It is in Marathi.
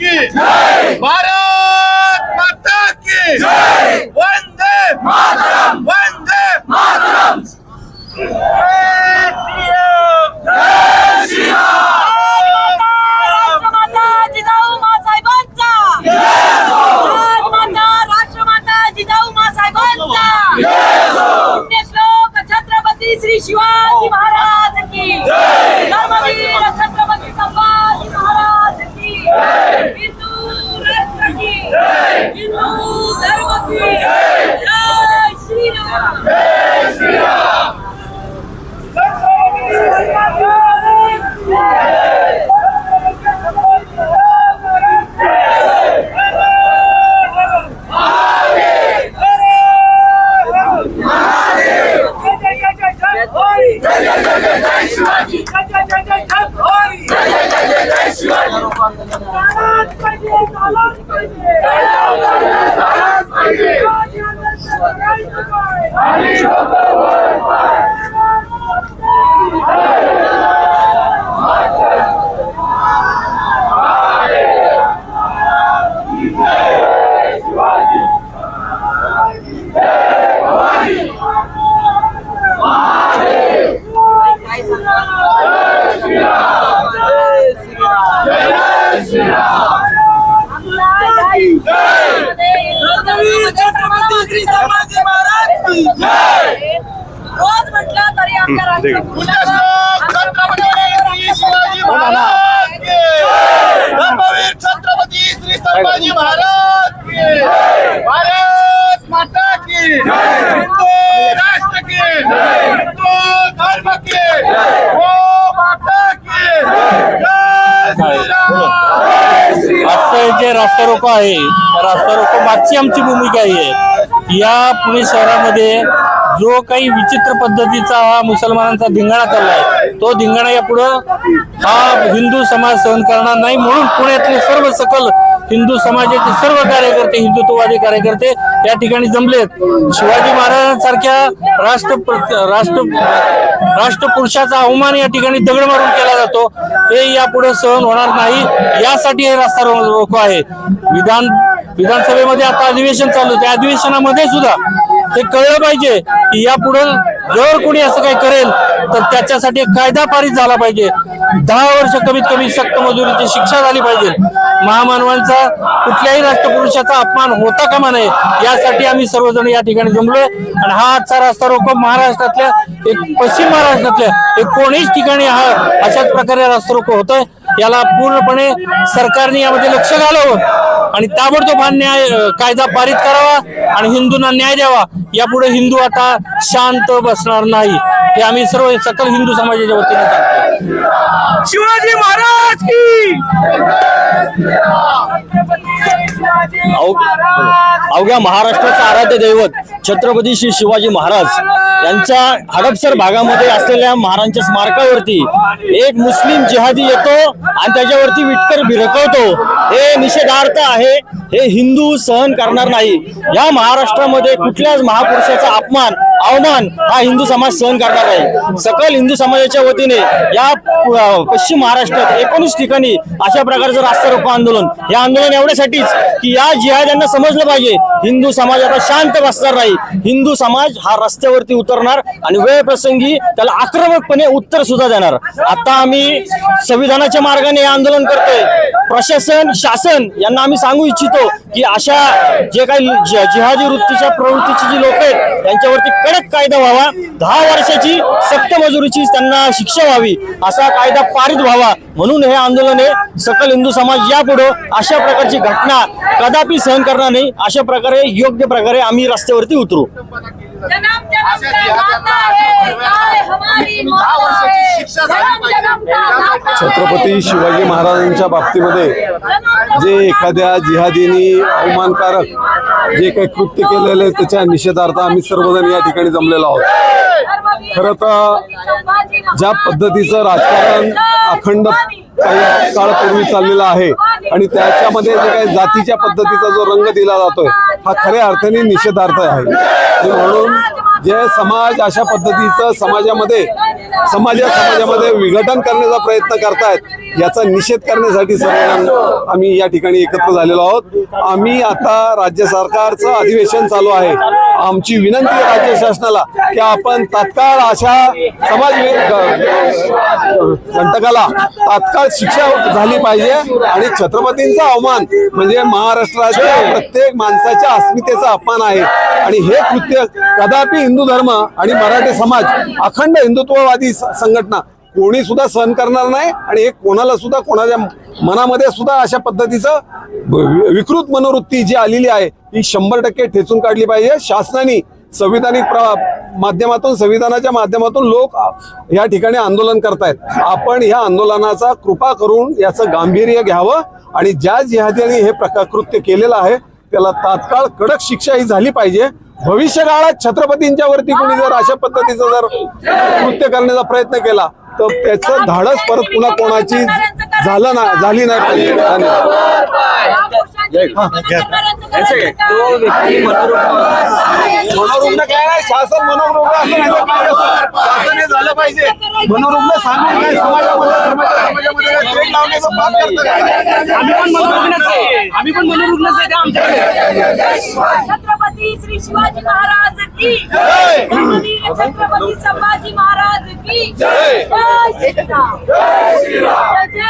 की भारत माता की वंदे वंदे मासाहेबांचा पुण्यश्लोक छत्रपती श्री शिवाजी महाराज की धर्मवीर छत्रपती की हिंदू राष्ट्र की हिंदू धर्म की जय श्रीराम काय रोज म्हटलं तरी आमच्या पुण्यश्लोक छत्रपती श्री शिवाजी महाराज की धर्मवीर छत्रपती श्री संभाजी महाराज की भारत माता की हिंदू राष्ट्र की हिंदू धर्म की गो माता की जय श्रीराम आजचं जे रास्ता रोको आहे त्या रास्ता रोको मागची आमची भूमिका आहे. या पुणे शहरामध्ये जो काही विचित्र पद्धतीचा हा मुसलमानांचा धिंगाणा चाललाय तो धिंगाणा यापुढं हा हिंदू समाज सहन करणार नाही म्हणून पुण्यातले सर्व सकल हिंदू समाजाचे सर्व कार्यकर्ते हिंदुत्ववादी कार्यकर्ते या ठिकाणी जमलेत. शिवाजी महाराजांसारख्या राष्ट्र राष्ट्र राष्ट्रपुरुषाचा अवमान या ठिकाणी दगड मारून केला जातो हे यापुढे सहन होणार नाही. यासाठी हे रस्ता रो- रोको आहे. विधान विधानसभेमध्ये आता अधिवेशन चालू आहे. त्या अधिवेशनामध्ये सुद्धा हे कळलं पाहिजे. की यापुढे जर कोणी असं काही करेल तर त्याच्यासाठी कायदा पारित झाला पाहिजे. दहा वर्ष कमीत कमी सक्त मजुरीची शिक्षा झाली पाहिजे. महामानवांचा कुठल्याही राष्ट्रपुरुषाचा अपमान होता कामा नये यासाठी आम्ही सर्वजण या ठिकाणी जमलोय. आणि हा आजचा रास्ता रोको महाराष्ट्रातल्या एक पश्चिम महाराष्ट्रातल्या एकोणीस ठिकाणी हा अशाच प्रकारे रास्ता रोको होतोय. याला पूर्णपणे सरकारने यामध्ये लक्ष घालावं आणि ताबडतोब हा न्याय कायदा पारित करावा आणि हिंदूंना न्याय द्यावा. यापुढे हिंदू आता शांत बसणार नाही. हे आम्ही सर्व सकल हिंदू समाजाच्या वतीने सांगतो. शिवाजी महाराज की! अवघ्या महाराष्ट्राचं आराध्य दैवत छत्रपती श्री शिवाजी महाराज यांच्या हडपसर भागामध्ये असलेल्या महाराजांच्या स्मारकावरती एक मुस्लिम जिहादी येतो आणि त्याच्यावरती विटकर भिरकवतो. हे निषेधार्थ आहे हे हिंदू सहन करणार नाही. या महाराष्ट्रामध्ये कुठल्याच महापुरुषाचा अपमान अवमान हा हिंदू समाज सहन करणार नाही. सकल हिंदू समाजाच्या वतीने या पश्चिम महाराष्ट्रात एकोणीस ठिकाणी अशा प्रकारचं रास्ता रोको आंदोलन हे आंदोलन एवढ्यासाठीच की या जिहाद्यांना समजलं पाहिजे. हिंदू समाज आता शांत बसणार नाही. हिंदू समाज हा रस्त्यावरती उतरणार आणि वेळप्रसंगी त्याला आक्रमकपणे उत्तर सुद्धा देणार. आता आम्ही संविधानाच्या मार्गाने हे आंदोलन करतोय. प्रशासन शासन यांना आम्ही सांगू इच्छितो की अशा जे काही जि- जिहादी वृत्तीच्या प्रवृत्तीची जी लोक आहेत त्यांच्यावरती कडक कायदा व्हावा दहा वर्षाची सक्त मजुरीची त्यांना शिक्षा व्हावी असा कायदा पारित व्हावा म्हणून हे आंदोलन आहे सकल हिंदू समाज यापुढे अशा प्रकारची घटना कदापि सहन करणार नाही अशा प्रकारे योग्य प्रकारे आम्ही रस्त्यावरती उतरू जन्म छत्रपती शिवाजी महाराजांच्या बाबतीमध्ये जे एखाद्या जिहादीनी अवमानकारक जे काही कृत्य केलेलं आहे, त्याच्या निषेधार्थ आम्ही सर्वजण या ठिकाणी जमलेलो आहोत. खरं तर ज्या पद्धतीचं राजकारण अखंड काही काळपूर्वी चाललेलं आहे आणि त्याच्यामध्ये जे काही जातीच्या पद्धतीचा जो रंग दिला जातोय हा खऱ्या अर्थाने निषेधार्थ आहे. म्हणून जे समाज अशा पद्धतीचं समाजामध्ये समाजा समाजामध्ये विघटन करण्याचा प्रयत्न करतायत याचा निषेध करण्यासाठी सर्वजण आम्ही या ठिकाणी एकत्र झालेलो आहोत. आम्ही आता राज्य सरकारचं अधिवेशन चालू आहे. आमची विनंती आहे राज्य शासनाला की आपण तात्काळ अशा समाज कंटकाला तात्काळ शिक्षा झाली पाहिजे आणि छत्रपतींचा अवमान म्हणजे महाराष्ट्राच्या प्रत्येक माणसाच्या अस्मितेचा अपमान आहे. आणि हे कृत्य कदापि हिंदू धर्म आणि मराठी समाज अखंड हिंदुत्ववादी स- संघटना कोणी सुद्धा सहन करणार नाही आणि हे कोणाला सुद्धा कोणाच्या मनामध्ये सुद्धा अशा पद्धतीचं विकृत मनोवृत्ती जी आलेली आहे ही शंभर टक्के ठेचून काढली पाहिजे. शासनाने संविधानिक प्र- माध्यमातून संविधानाच्या माध्यमातून लोक या ठिकाणी आंदोलन करतायत. आपण ह्या आंदोलनाचा कृपा करून याचं गांभीर्य घ्यावं आणि ज्या जिहाद्यांनी हे प्रकार कृत्य केलेलं आहे त्याला तात्काळ कडक शिक्षा ही झाली पाहिजे. भविष्य काळात छत्रपतींच्या वरती कोणी जर अशा पद्धतीचं जर कृत्य करण्याचा प्रयत्न केला तर त्याचं धाडस परत पुन्हा कोणाची झालं ना झाली नाही मनोरुग्ण काय नाही शासन मनोरुग्ण शासन हे झालं पाहिजे. मनोरुग्ण सांगून काय समाजामध्ये? आम्ही पण मनोरुग्णच आहे. आम्ही पण मनोरुग्णच आहे त्या आमच्याकडे. छत्रपती श्री शिवाजी महाराज की जय! छत्रपती संभाजी महाराज की जय! श्रीराम जय जय